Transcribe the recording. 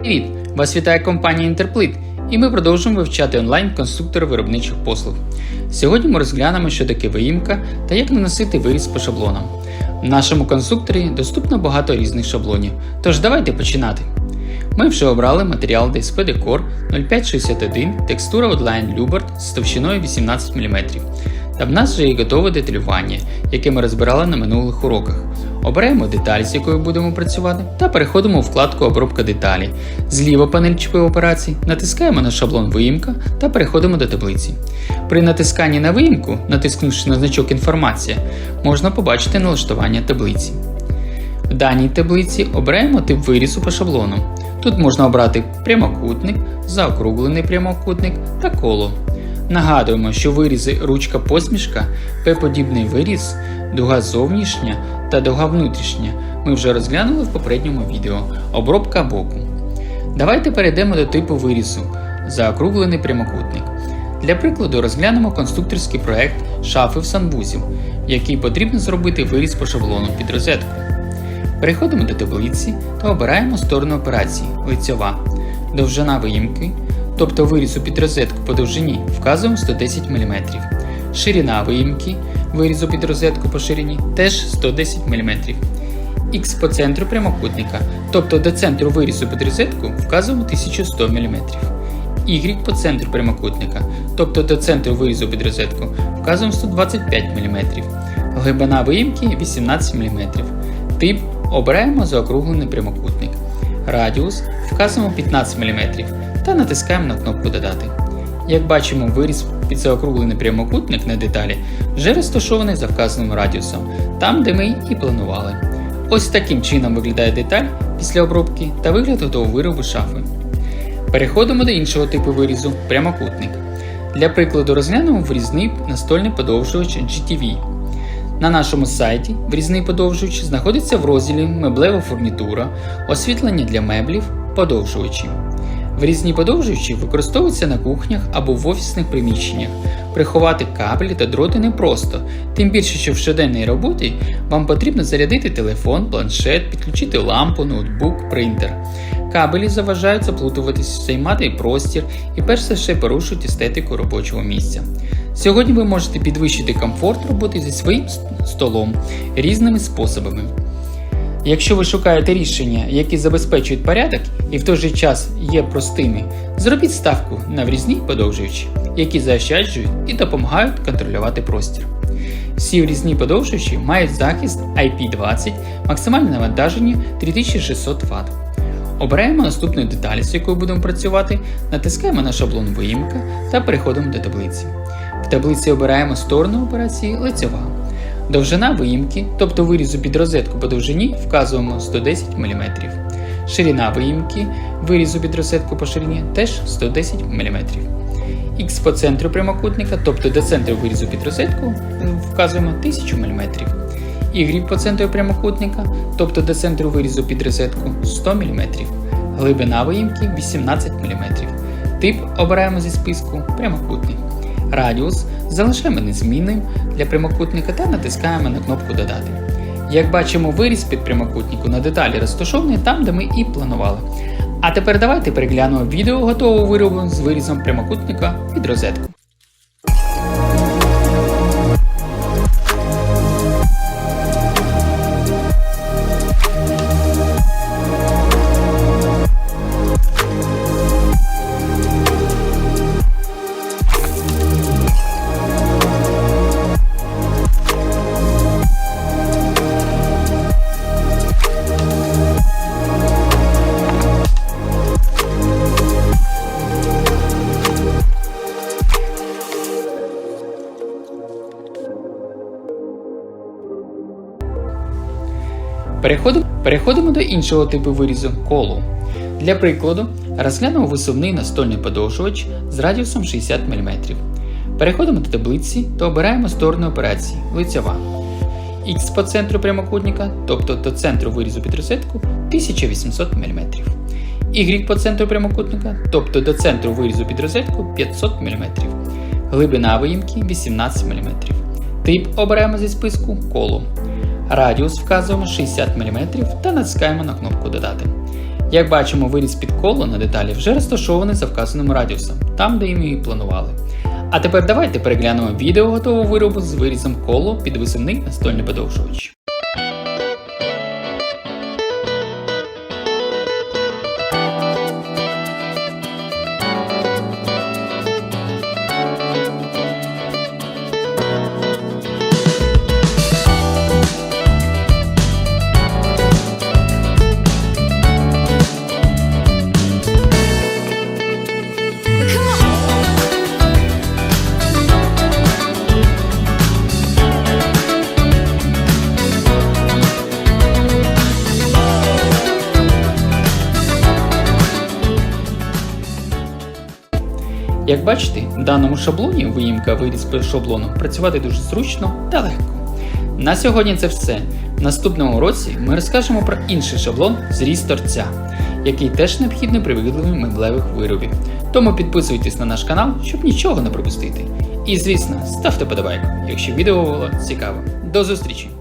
Привіт! Вас вітає компанія Інтерплит, і ми продовжуємо вивчати онлайн конструктори виробничих послуг. Сьогодні ми розглянемо, що таке виїмка та як наносити виріз по шаблонам. В нашому конструкторі доступно багато різних шаблонів, тож давайте починати. Ми вже обрали матеріал DSP Decor 0561 текстура Outline Lubert з товщиною 18 мм. Та в нас вже є готове деталювання, яке ми розбирали на минулих уроках. Обираємо деталь, з якою будемо працювати, та переходимо у вкладку Обробка деталі. Зліва панель чіпи операцій, натискаємо на шаблон виїмка та переходимо до таблиці. При натисканні на виїмку, натискнувши на значок Інформація, можна побачити налаштування таблиці. В даній таблиці обираємо тип вирізу по шаблону. Тут можна обрати прямокутник, заокруглений прямокутник та коло. Нагадуємо, що вирізи ручка посмішка, П-подібний виріз, дуга зовнішня та дуга внутрішня ми вже розглянули в попередньому відео обробка боку. Давайте перейдемо до типу вирізу заокруглений прямокутник. Для прикладу розглянемо конструкторський проект шафи в санвузів, в який потрібно зробити виріз по шаблону під розетку. Переходимо до таблиці та обираємо сторону операції лицьова, довжина виїмки, тобто вирізу під розетку по довжині вказуємо 110 мм. Ширина виїмки, вирізу під розетку по ширині теж 110 мм. Х по центру прямокутника, тобто до центру вирізу під розетку вказуємо 1100 мм. Y по центру прямокутника, тобто до центру вирізу під розетку вказуємо 125 мм. Глибина виїмки 18 мм. Тип обираємо заокруглений прямокутник. Радіус вказуємо 15 мм та натискаємо на кнопку Додати. Як бачимо, виріз під заокруглений прямокутник на деталі вже розташований за вказаним радіусом, там де ми і планували. Ось таким чином виглядає деталь після обробки та вигляд готового виробу шафи. Переходимо до іншого типу вирізу прямокутник. Для прикладу розглянемо врізний настольний подовжувач GTV. На нашому сайті врізний подовжувач знаходиться в розділі Меблева фурнітура, освітлення для меблів, подовжувачі. Врізні подовжувачі використовуються на кухнях або в офісних приміщеннях. Приховати кабелі та дроти непросто, тим більше, що в щоденній роботі вам потрібно зарядити телефон, планшет, підключити лампу, ноутбук, принтер. Кабелі заважають заплутуватись, займати простір і перш за все порушують естетику робочого місця. Сьогодні ви можете підвищити комфорт роботи зі своїм столом різними способами. Якщо ви шукаєте рішення, які забезпечують порядок і в той же час є простими, зробіть ставку на врізні подовжуючі, які заощаджують і допомагають контролювати простір. Всі врізні подовжуючі мають захист IP20, максимальне навантаження 3600 Вт. Обираємо наступну деталь, з якою будемо працювати, натискаємо на шаблон виїмка та переходимо до таблиці. В таблиці обираємо сторону операції лицьова. Довжина виїмки, тобто вирізу під розетку по довжині, вказуємо 110 мм. Ширина виїмки, вирізу під розетку по ширині теж 110 мм. Х по центру прямокутника, тобто до центру вирізу під розетку, вказуємо 1000 мм. Y по центру прямокутника, тобто до центру вирізу під розетку 100 мм. Глибина виїмки 18 мм. Тип обираємо зі списку прямокутник. Радіус залишаємо незмінним для прямокутника та натискаємо на кнопку Додати. Як бачимо, виріз під прямокутнику на деталі розташований там, де ми і планували. А тепер давайте переглянемо відео готового виробу з вирізом прямокутника під розетку. Переходимо, переходимо до іншого типу вирізу колу. Для прикладу, розглянемо висувний настольний подовжувач з радіусом 60 мм. Переходимо до таблиці та обираємо сторону операції лицьова. Х по центру прямокутника, тобто до центру вирізу під розетку 1800 мм. Y по центру прямокутника, тобто до центру вирізу під розетку 500 мм. Глибина виїмки 18 мм. Тип обираємо зі списку коло. Радіус вказуємо 60 мм та натискаємо на кнопку Додати. Як бачимо, виріз під коло на деталі вже розташований за вказаним радіусом, там де ми і планували. А тепер давайте переглянемо відео готового виробу з вирізом коло під висувний настольний подовжувач. Як бачите, в даному шаблоні виїмка виріз по шаблону працювати дуже зручно та легко. На сьогодні це все. В наступному уроці ми розкажемо про інший шаблон зріз торця, який теж необхідний при виготовленні меблевих виробів. Тому підписуйтесь на наш канал, щоб нічого не пропустити. І звісно, ставте подобайку, якщо відео було цікаво. До зустрічі!